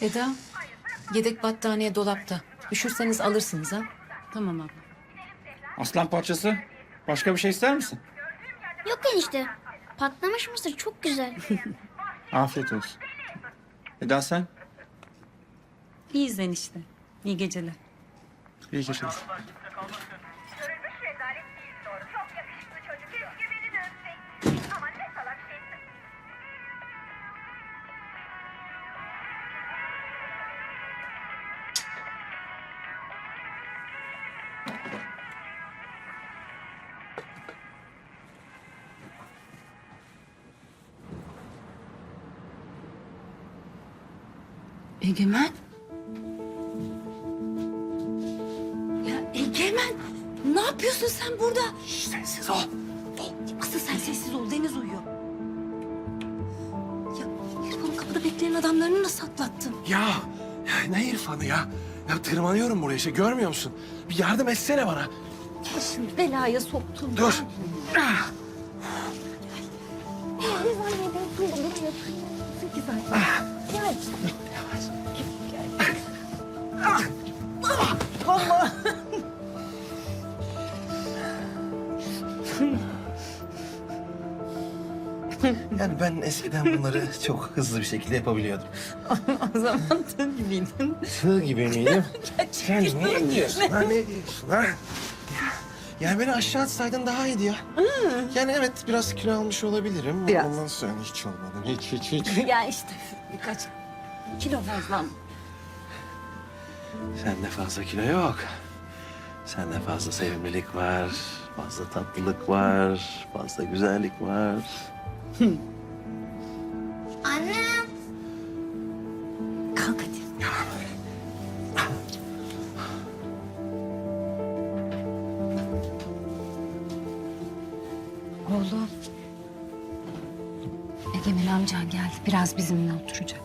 Eda, yedek battaniye dolapta. Üşürseniz alırsınız ha. Tamam abla. Aslan parçası. Başka bir şey ister misin? Yok enişte. Patlamış mısır çok güzel. Afiyet olsun. Eda sen? İyiyiz enişte. İyi geceler. İyi geceler. Egemen. Ya Egemen, ne yapıyorsun sen burada? Sensiz ol. Asıl sen sessiz ol, Deniz uyuyor. Ya İrfan'ın kapıda bekleyen adamlarını nasıl atlattın? Ya, ne İrfan'ı ya? Ya tırmanıyorum buraya işte görmüyor musun? Bir yardım etsene bana. Başını belaya soktun. Dur. Yani eskiden bunları çok hızlı bir şekilde yapabiliyordum. o zaman tığ gibiydin. Tığ gibi miyim? Sen ne diyorsun? Ha, ne diyorsun? Ha? Yani beni aşağı atsaydın daha iyiydi ya. Yani evet biraz kilo almış olabilirim. Biraz. Ondan sonra hiç olmadım. Hiç hiç hiç. ya işte birkaç kilo fazla. Sende fazla kilo yok. Sende fazla sevimlilik var. Fazla tatlılık var. Fazla güzellik var. Annem. Kalk hadi. Oğlum. Egemen amcan geldi. Biraz bizimle oturacak.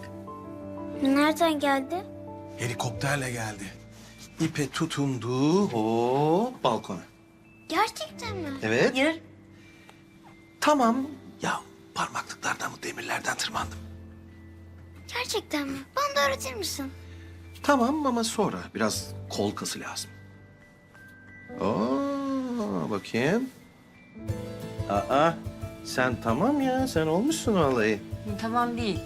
Nereden geldi? Helikopterle geldi. İpe tutundu. O balkona. Gerçekten mi? Evet. Hayır. Tamam. Ya parmaklıklardan bu demirlerden tırmandım. Gerçekten mi? Bana da öğretir misin? Tamam ama sonra biraz kol kası lazım. Oo, bakayım. Aa, sen tamam ya. Sen olmuşsun vallahi. Tamam değil.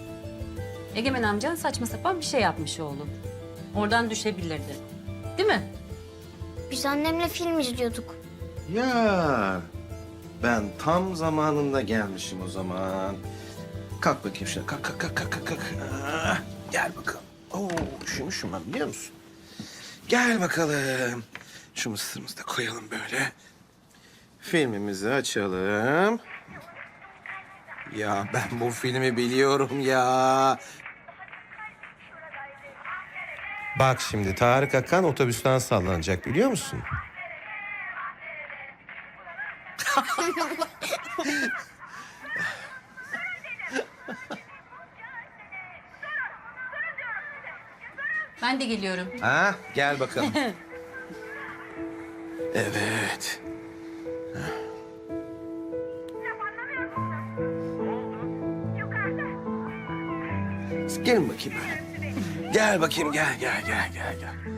Egemen amcan saçma sapan bir şey yapmış oğlum. Oradan düşebilirdi. Değil mi? Biz annemle film izliyorduk. Ya ben tam zamanında gelmişim o zaman. Kalk bakayım şuna. Kalk kalk kalk kalk kalk. Ah, gel bakalım. Oo, üşümüşüm ben biliyor musun? Gel bakalım. Şu mısırımızı da koyalım böyle. Filmimizi açalım. Ya ben bu filmi biliyorum ya. Bak şimdi Tarık Akan otobüsten sallanacak biliyor musun? Ben de geliyorum. Ha, gel bakalım. evet. Gelin bakayım. Gel bakayım, gel, gel, gel, gel, gel.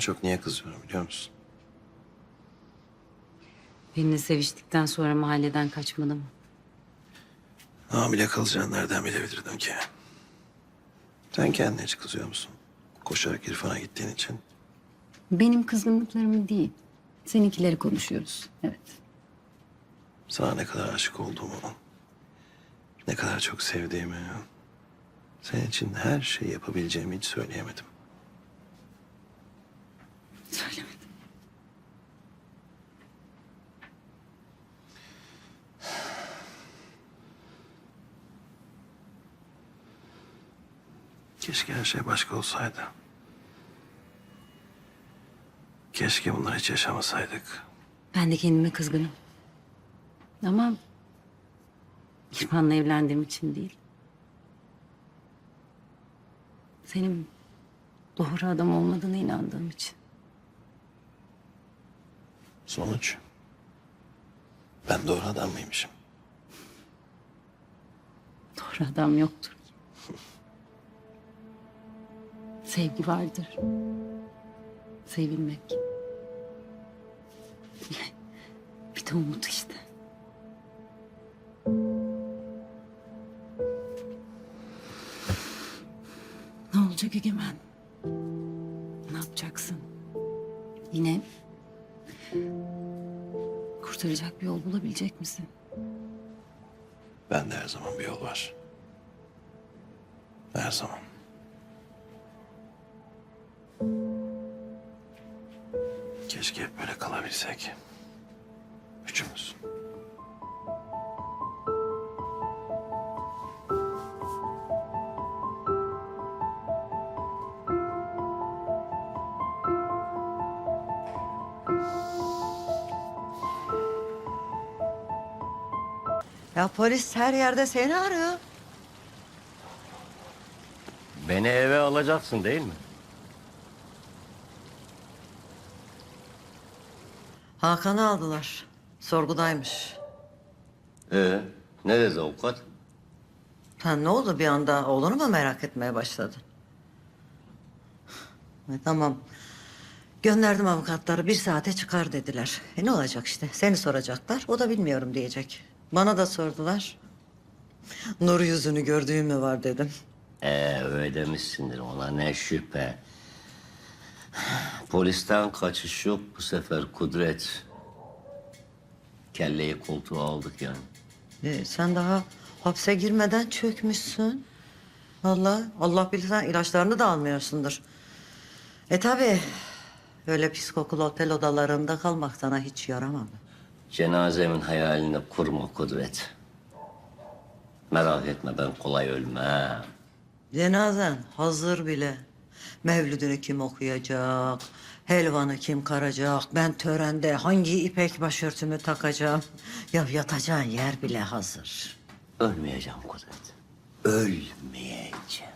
Çok niye kızıyorum biliyor musun? Benimle seviştikten sonra mahalleden kaçmadı mı? Hamile kalacağını nereden bilebilirdim ki? Sen kendine hiç kızıyor musun? Koşarak İrfan'a gittiğin için. Benim kızgınlıklarımı değil. Seninkileri konuşuyoruz. Evet. Sana ne kadar aşık olduğumu, ne kadar çok sevdiğimi, senin için her şeyi yapabileceğimi hiç söyleyemedim. Söylemedim. Keşke her şey başka olsaydı. Keşke bunları hiç yaşamasaydık. Ben de kendime kızgınım. Ama İrfan'la evlendiğim için değil. Senin doğru adam olmadığına inandığım için. Sonuç. Ben doğru adam mıymışım? Doğru adam yoktur. Sevgi vardır. Sevilmek. Bir de umut işte. Ne olacak Egemen? Zaman bir yol var. Her zaman. Keşke hep böyle kalabilsek. Polis her yerde seni arıyor. Beni eve alacaksın değil mi? Hakan'ı aldılar. Sorgudaymış. Ee, ne dedi avukat? Ha, ne oldu bir anda oğlunu mu merak etmeye başladın? E, tamam. Gönderdim avukatları bir saate çıkar dediler. E ne olacak işte seni soracaklar o da bilmiyorum diyecek. Bana da sordular. Nur yüzünü gördüğüm mü var dedim. Ee, öyle demişsindir ona ne şüphe. Polisten kaçış yok bu sefer Kudret. Kelleyi koltuğa aldık yani. E, sen daha hapse girmeden çökmüşsün. Allah Allah bilir sen ilaçlarını da almıyorsundur. E tabi öyle kokulu otel odalarında kalmak sana hiç yaramadı. Cenazemin hayalini kurma Kudret. Merak etme ben kolay ölmem. Cenazen hazır bile. Mevlüdünü kim okuyacak? Helvanı kim karacak? Ben törende hangi ipek başörtümü takacağım? Ya yatacağın yer bile hazır. Ölmeyeceğim Kudret. Ölmeyeceğim.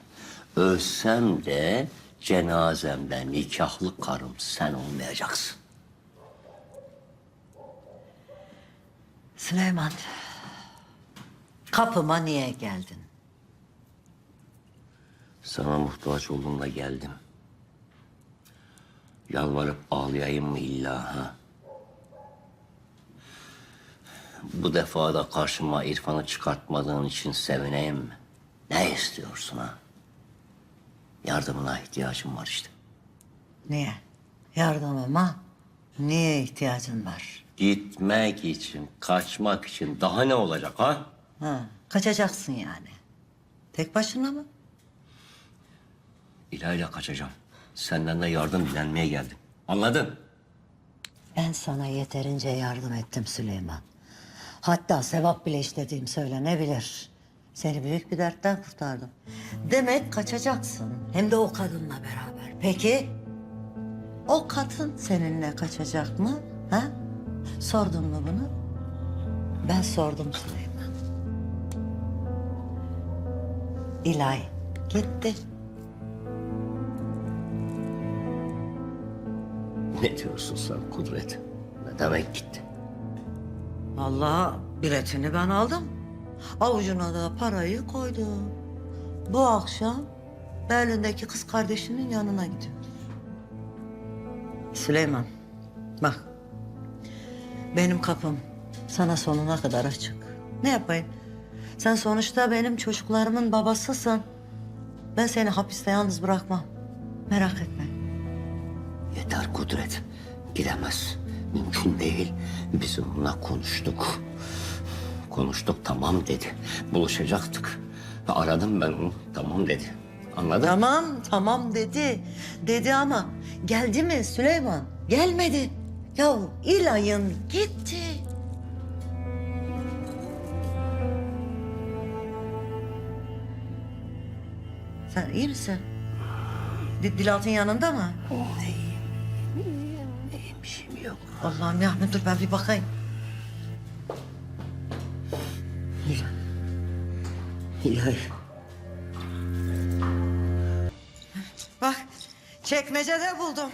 Ölsem de cenazemde nikahlı karım sen olmayacaksın. Süleyman, kapıma niye geldin? Sana muhtaç olduğumda geldim. Yalvarıp ağlayayım mı illa ha? Bu defa da karşıma İrfan'ı çıkartmadığın için sevineyim mi? Ne istiyorsun ha? Yardımına ihtiyacım var işte. Niye? Yardımıma niye ihtiyacın var? Gitmek için, kaçmak için daha ne olacak ha? Ha, kaçacaksın yani. Tek başına mı? İlayla kaçacağım. Senden de yardım dilenmeye geldim. Anladın? Ben sana yeterince yardım ettim Süleyman. Hatta sevap bile işlediğim söylenebilir. Seni büyük bir dertten kurtardım. Demek kaçacaksın. Hem de o kadınla beraber. Peki o kadın seninle kaçacak mı? Ha? Sordun mu bunu? Ben sordum Süleyman. İlay gitti. Ne diyorsun sen Kudret? Ne demek gitti? Allah biletini ben aldım. Avucuna da parayı koydu. Bu akşam Berlin'deki kız kardeşinin yanına gidiyoruz. Süleyman, bak. Benim kapım sana sonuna kadar açık. Ne yapayım? Sen sonuçta benim çocuklarımın babasısın. Ben seni hapiste yalnız bırakmam. Merak etme. Yeter Kudret. Gidemez. Mümkün değil. Biz onunla konuştuk. Konuştuk tamam dedi. Buluşacaktık. Aradım ben onu tamam dedi. Anladın? Tamam, tamam dedi. Dedi ama geldi mi Süleyman? Gelmedi. Ya İlay'ın gitti. Sen iyi misin? Di- Dilat'ın yanında mı? İyiyim, iyiyim. bir şey mi yok? Allah'ım ya dur ben bir bakayım. İlahi. Bak çekmecede buldum.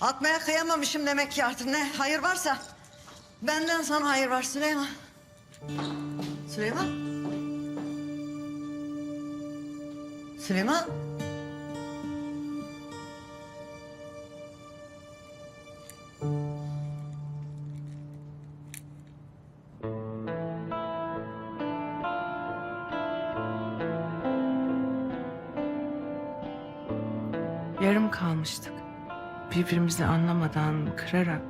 Atmaya kıyamamışım demek ki artık ne hayır varsa. Benden sana hayır var Süleyman. Süleyman. Süleyman. Birbirimizi anlamadan kırarak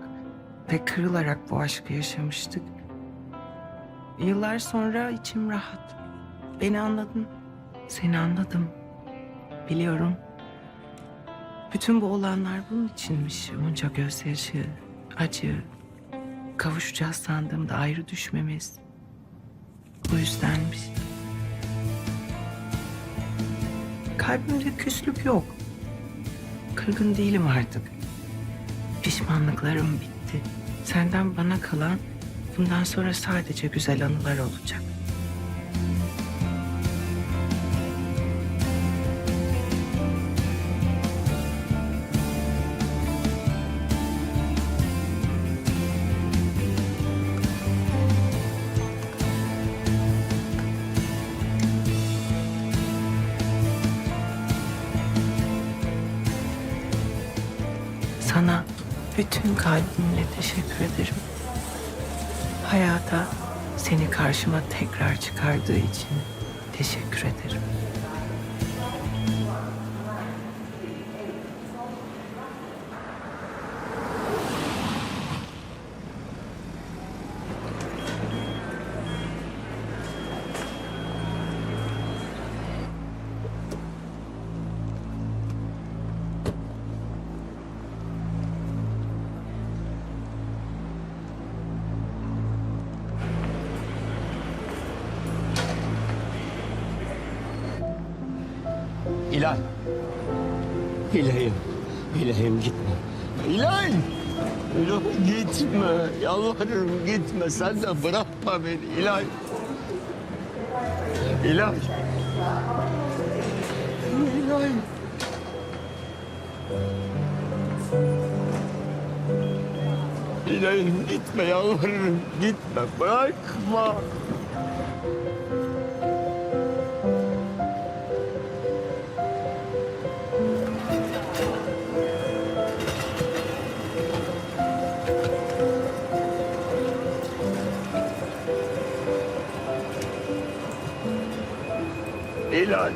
ve kırılarak bu aşkı yaşamıştık. Yıllar sonra içim rahat. Beni anladın. Seni anladım. Biliyorum. Bütün bu olanlar bunun içinmiş. Onca gözyaşı, acı. Kavuşacağız sandığımda ayrı düşmemiz. Bu yüzdenmiş. Kalbimde küslük yok. Kırgın değilim artık. Pişmanlıklarım bitti. Senden bana kalan bundan sonra sadece güzel anılar olacak. Karşıma tekrar çıkardığı için teşekkür ederim. Gitme. Sen de bırakma beni. İlahi. İlahi. İlahi. İlahim gitme yalvarırım gitme bırakma. İlahi.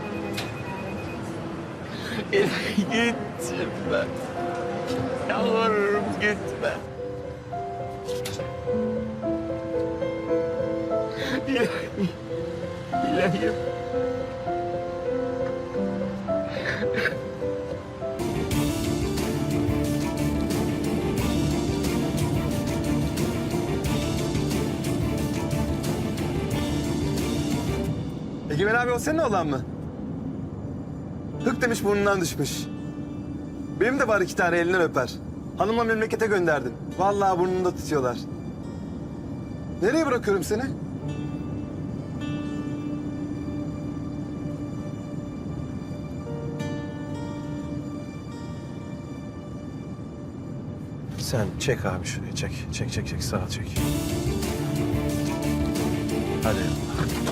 İlahi gitme. Yalvarırım gitme. İlahi. İlahim. Egemen abi o senin olan mı? Hık demiş burnundan düşmüş. Benim de var iki tane elinden öper. Hanımla memlekete gönderdim. Vallahi burnunda tutuyorlar. Nereye bırakıyorum seni? Sen çek abi şuraya çek. Çek çek çek sağa çek. Hadi.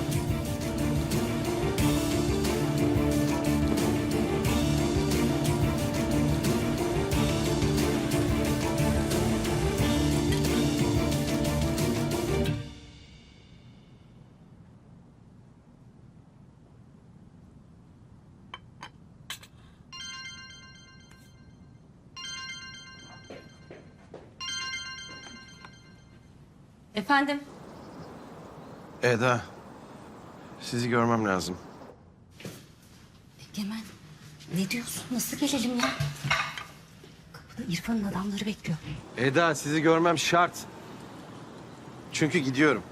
Efendim? Eda. Sizi görmem lazım. Egemen ne diyorsun? Nasıl gelelim ya? Kapıda İrfan'ın adamları bekliyor. Eda sizi görmem şart. Çünkü gidiyorum.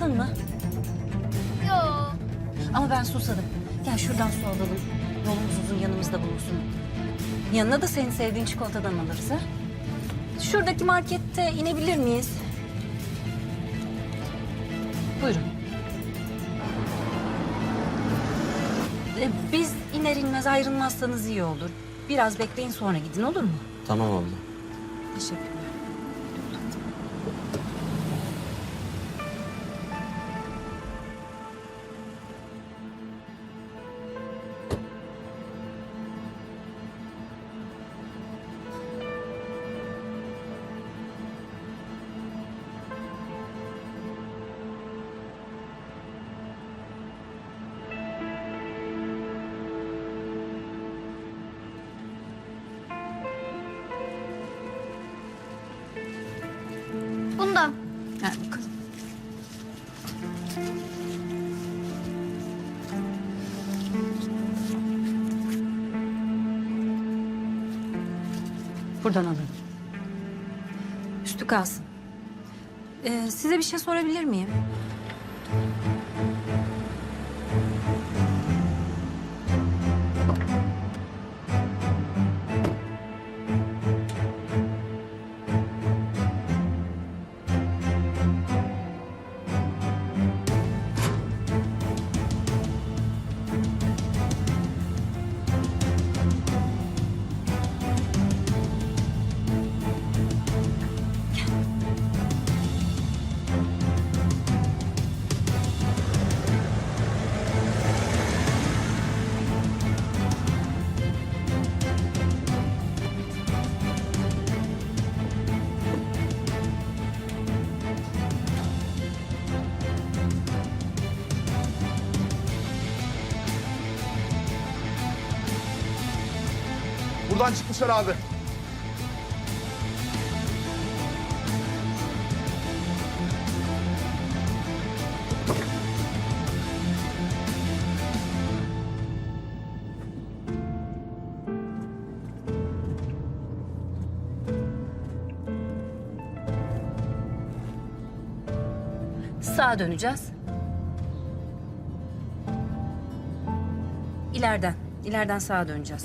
Susadın mı? Yo. Ama ben susadım. Gel şuradan su alalım. Yolumuz uzun yanımızda bulunsun. Yanına da senin sevdiğin çikolatadan alırız ha. Şuradaki markette inebilir miyiz? Buyurun. Ee, biz iner inmez ayrılmazsanız iyi olur. Biraz bekleyin sonra gidin olur mu? Tamam abla. Teşekkür Buradan alın. Üstü kalsın. Ee, size bir şey sorabilir miyim? Buradan çıkmışlar abi. Sağa döneceğiz. İleriden, ileriden sağa döneceğiz.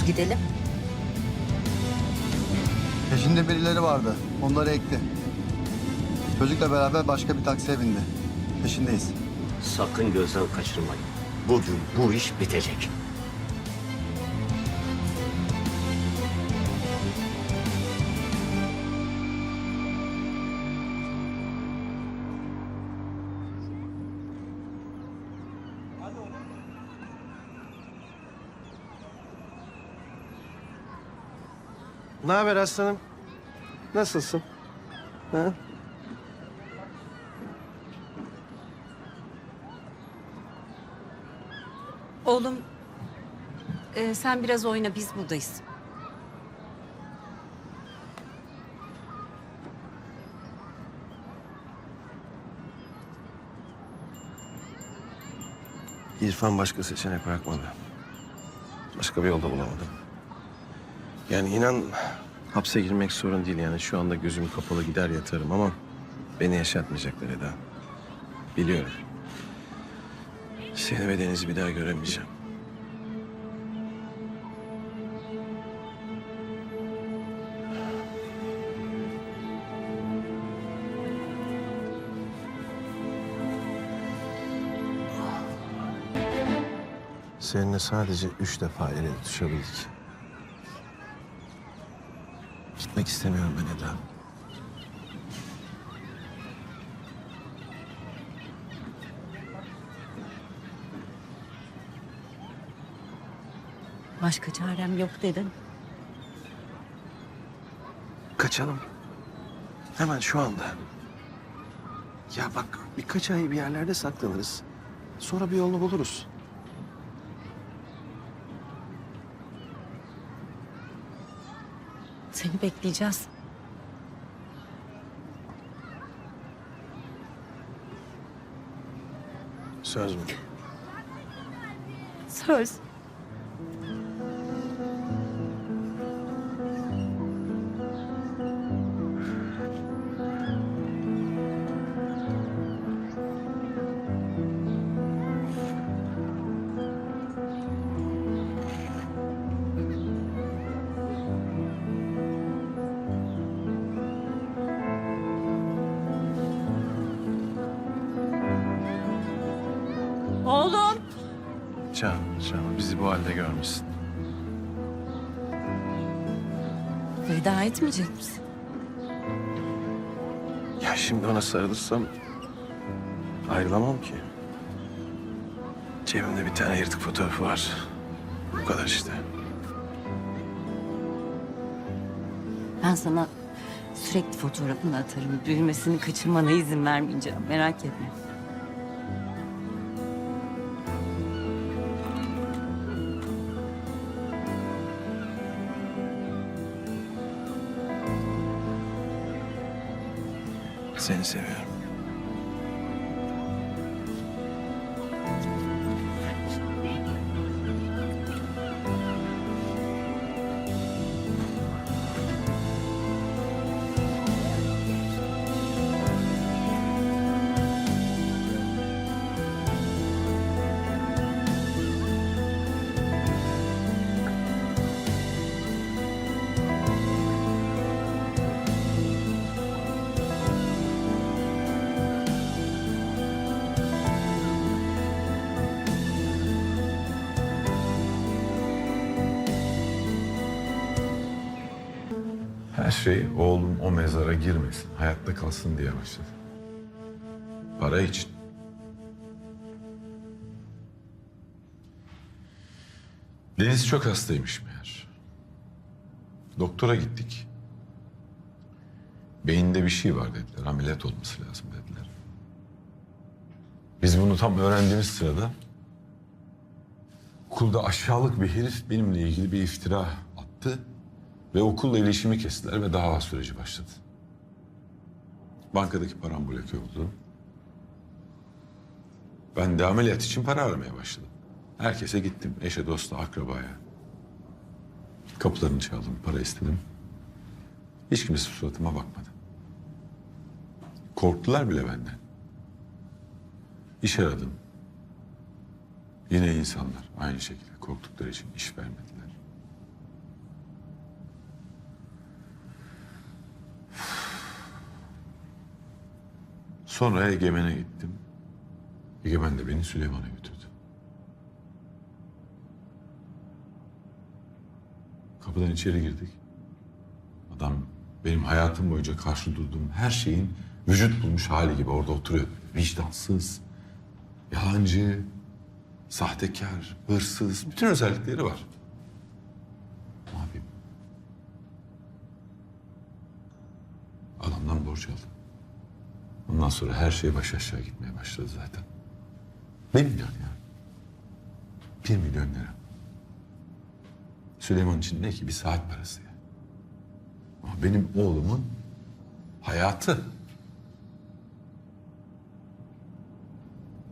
Düz gidelim. Peşinde birileri vardı. Onları ekti. Çocukla beraber başka bir taksiye bindi. Peşindeyiz. Sakın gözden kaçırmayın. Bugün bu iş bitecek. Ne haber aslanım? Nasılsın? Ha? Oğlum, e, sen biraz oyna, biz buradayız. İrfan başka seçenek bırakmadı. Başka bir yolda bulamadım. Yani inan hapse girmek sorun değil yani şu anda gözüm kapalı gider yatarım ama beni yaşatmayacaklar Eda. Biliyorum. Seni ve Deniz'i bir daha göremeyeceğim. Seninle sadece üç defa el ele tutuşabildik. Gitmek istemiyorum ben Eda. Başka çarem yok dedin. Kaçalım. Hemen şu anda. Ya bak birkaç ay bir yerlerde saklanırız. Sonra bir yolunu buluruz. Bekleyeceğiz. Söz mü? Söz. Can, canım bizi bu halde görmüşsün. Veda etmeyecek misin? Ya şimdi ona sarılırsam ayrılamam ki. Cebimde bir tane yırtık fotoğrafı var. Bu kadar işte. Ben sana sürekli fotoğrafını atarım. Büyümesini kaçırmana izin vermeyeceğim. Merak etme. Seni seviyorum. Şey oğlum o mezara girmesin, hayatta kalsın diye başladı. Para için. Deniz çok hastaymış meğer. Doktora gittik. Beyinde bir şey var dediler. Ameliyat olması lazım dediler. Biz bunu tam öğrendiğimiz sırada okulda aşağılık bir herif benimle ilgili bir iftira attı. Ve okulla iletişimi kestiler ve dava süreci başladı. Bankadaki param bloke oldu. Ben de ameliyat için para aramaya başladım. Herkese gittim. Eşe, dosta, akrabaya. Kapılarını çaldım, para istedim. Hiç kimse suratıma bakmadı. Korktular bile benden. İş aradım. Yine insanlar aynı şekilde korktukları için iş vermediler. Sonra Egemen'e gittim. Egemen de beni Süleyman'a götürdü. Kapıdan içeri girdik. Adam benim hayatım boyunca karşı durduğum her şeyin vücut bulmuş hali gibi orada oturuyor. Vicdansız, yalancı, sahtekar, hırsız, bütün özellikleri var. Ne yapayım? Adamdan borç aldım. Ondan sonra her şey baş aşağı gitmeye başladı zaten. Bir milyon ya. Bir milyon lira. Süleyman için ne ki bir saat parası ya. Ama benim oğlumun hayatı.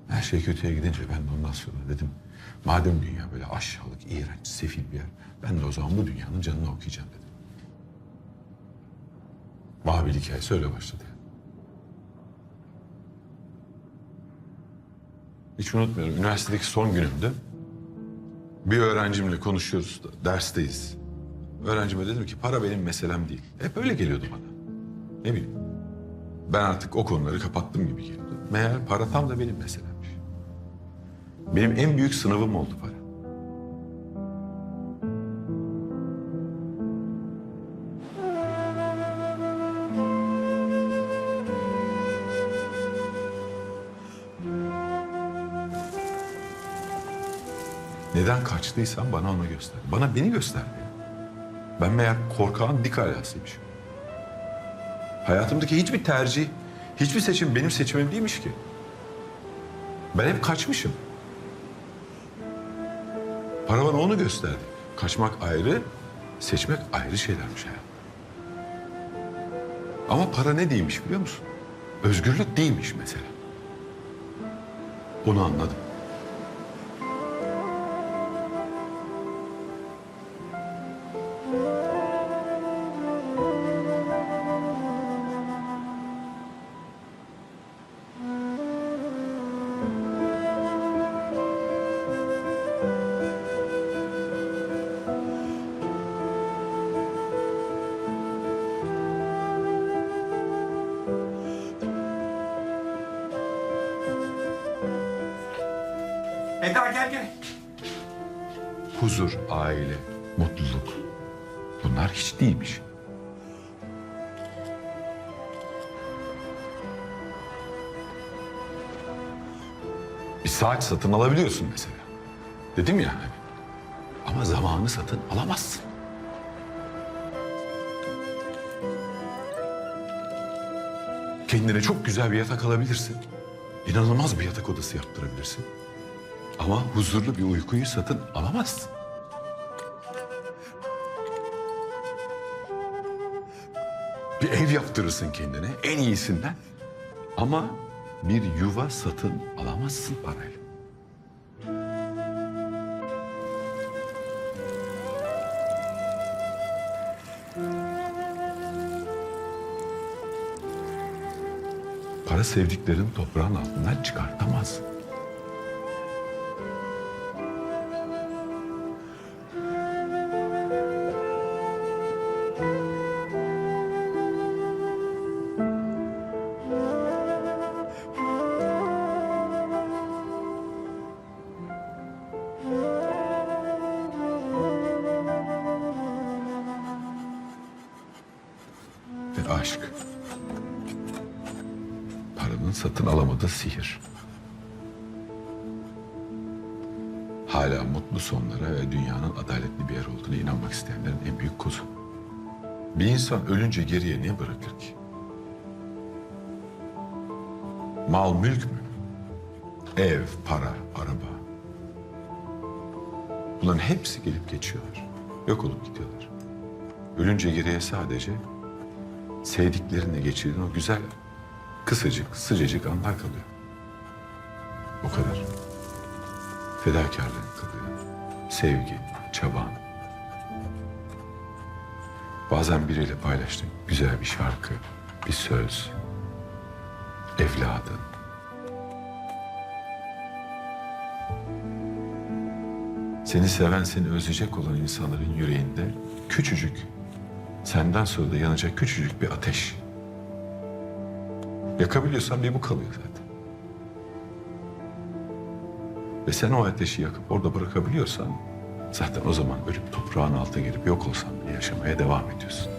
Her şey kötüye gidince ben de ondan sonra dedim... ...madem dünya böyle aşağılık, iğrenç, sefil bir yer... ...ben de o zaman bu dünyanın canını okuyacağım dedim. Babil hikayesi öyle başladı. Hiç unutmuyorum. Üniversitedeki son günümde bir öğrencimle konuşuyoruz. Dersteyiz. Öğrencime dedim ki para benim meselem değil. Hep öyle geliyordu bana. Ne bileyim. Ben artık o konuları kapattım gibi geliyordu. Meğer para tam da benim meselemmiş. Benim en büyük sınavım oldu para. Neden kaçtıysam bana onu göster. Bana beni gösterdi. Ben meğer korkağın dik alasıymışım. Hayatımdaki hiçbir tercih, hiçbir seçim benim seçimim değilmiş ki. Ben hep kaçmışım. Para bana onu gösterdi. Kaçmak ayrı, seçmek ayrı şeylermiş hayat. Ama para ne değilmiş biliyor musun? Özgürlük değilmiş mesela. Onu anladım. Satın alabiliyorsun mesela. Dedim ya hani. Ama zamanı satın alamazsın. Kendine çok güzel bir yatak alabilirsin. İnanılmaz bir yatak odası yaptırabilirsin. Ama huzurlu bir uykuyu satın alamazsın. Bir ev yaptırırsın kendine en iyisinden. Ama bir yuva satın alamazsın parayla. Sevdiklerin toprağın altından çıkartamaz. Ve aşk. Paranın satın alamadığı sihir. Hala mutlu sonlara ve dünyanın adaletli bir yer olduğuna inanmak isteyenlerin en büyük kozu. Bir insan ölünce geriye ne bırakır ki? Mal, mülk mü? Ev, para, araba. Bunların hepsi gelip geçiyorlar. Yok olup gidiyorlar. Ölünce geriye sadece sevdiklerinle geçirdiğin o güzel, kısacık, sıcacık anlar kalıyor. O kadar. Fedakarlığın kalıyor. Sevgi, çaban. Bazen biriyle paylaştığın güzel bir şarkı, bir söz, evladın. Seni seven, seni özleyecek olan insanların yüreğinde küçücük, senden sonra da yanacak küçücük bir ateş. Yakabiliyorsan bir bu kalıyor zaten. Ve sen o ateşi yakıp orada bırakabiliyorsan zaten o zaman ölüp toprağın altına girip yok olsan bile yaşamaya devam ediyorsun.